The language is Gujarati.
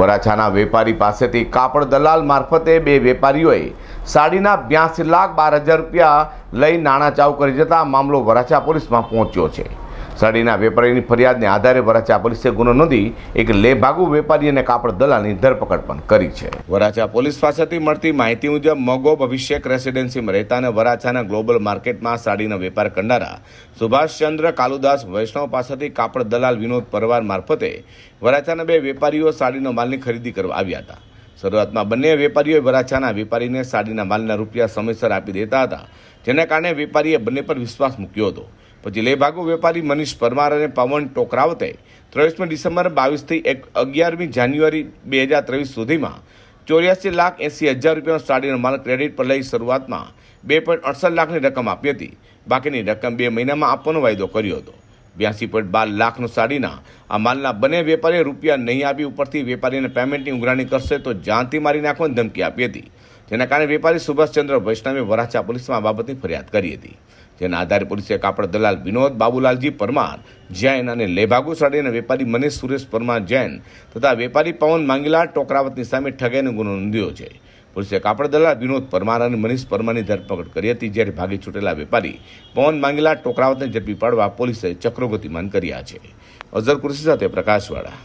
વરાછાના વેપારી પાસેથી કાપડ દલાલ મારફતે બે વેપારીઓએ સાડીના બ્યાસી લાખ બાર હજાર રૂપિયા લઈ નાણાં ચાવ કરી જતા મામલો વરાછા પોલીસમાં પહોંચ્યો છે. સાડીના વેપારીની ફરિયાદને આધારે વરાછા પોલીસે ગુનો નોંધી એક લેભાગુ વેપારી અને કાપડ દલાલની ધરપકડ પણ કરી છે. વરાછા પોલીસ પાસેથી મળતી માહિતી મુજબ મગોબ અભિષેક રેસિડેન્સીમાં રહેતા અને વરાછાના ગ્લોબલ માર્કેટમાં સાડીનો વેપાર કરનારા સુભાષચંદ્ર કાલુદાસ વૈષ્ણવ પાસેથી કાપડ દલાલ વિનોદ પરવાર મારફતે વરાછાના બે વેપારીઓ સાડીનો માલની ખરીદી કરવા આવ્યા હતા. શરૂઆતમાં બંને વેપારીઓએ વરાછાના વેપારીને સાડીના માલના રૂપિયા સમયસર આપી દેતા હતા, જેના કારણે વેપારીએ બંને પર વિશ્વાસ મૂક્યો હતો. પછી લેભાગુ વેપારી મનીષ પરમાર અને પવન ટોકરાવતે ત્રેવીસમી ડિસેમ્બર બાવીસથી એક અગિયારમી જાન્યુઆરી બે હજાર ત્રેવીસ સુધીમાં ચોર્યાસી લાખ એંસી હજાર રૂપિયાનો સાડીનો માલ ક્રેડિટ પર લઈ શરૂઆતમાં બે પોઈન્ટ અડસઠ લાખની રકમ આપી હતી. બાકીની રકમ બે મહિનામાં આપવાનો વાયદો કર્યો હતો. બ્યાસી પોઈન્ટ બાર લાખનો સાડીના આ માલના બંને વેપારીએ રૂપિયા નહીં આપી ઉપરથી વેપારીને પેમેન્ટની ઉઘરાણી કરશે તો જાનથી મારી નાખવાની ધમકી આપી હતી. જેના કારણે વેપારી સુભાષચંદ્ર વૈષ્ણવે વરાછા પોલીસમાં આ બાબતની ફરિયાદ કરી હતી. જેના આધારે પોલીસે કાપડ દલાલ વિનોદ બાબુલાલજી પરમાર, જૈન અને લેભાગુ સાડીના વેપારી મનીષ સુરેશ પરમાર જૈન તથા વેપારી પવન માંગીલાલ ટોકરાવતની સામે ઠગાઈનો ગુનો નોંધ્યો છે. પોલીસે કાપડ દલાલ વિનોદ પરમાર અને મનીષ પરમારની ધરપકડ કરી હતી, જ્યારે ભાગી છૂટેલા વેપારી પવન માંગીલાલ ટોકરાવતને ઝડપી પાડવા પોલીસે ચક્રો ગતિમાન કર્યા છે. અઝર કૃષિ સાથે પ્રકાશવાળા.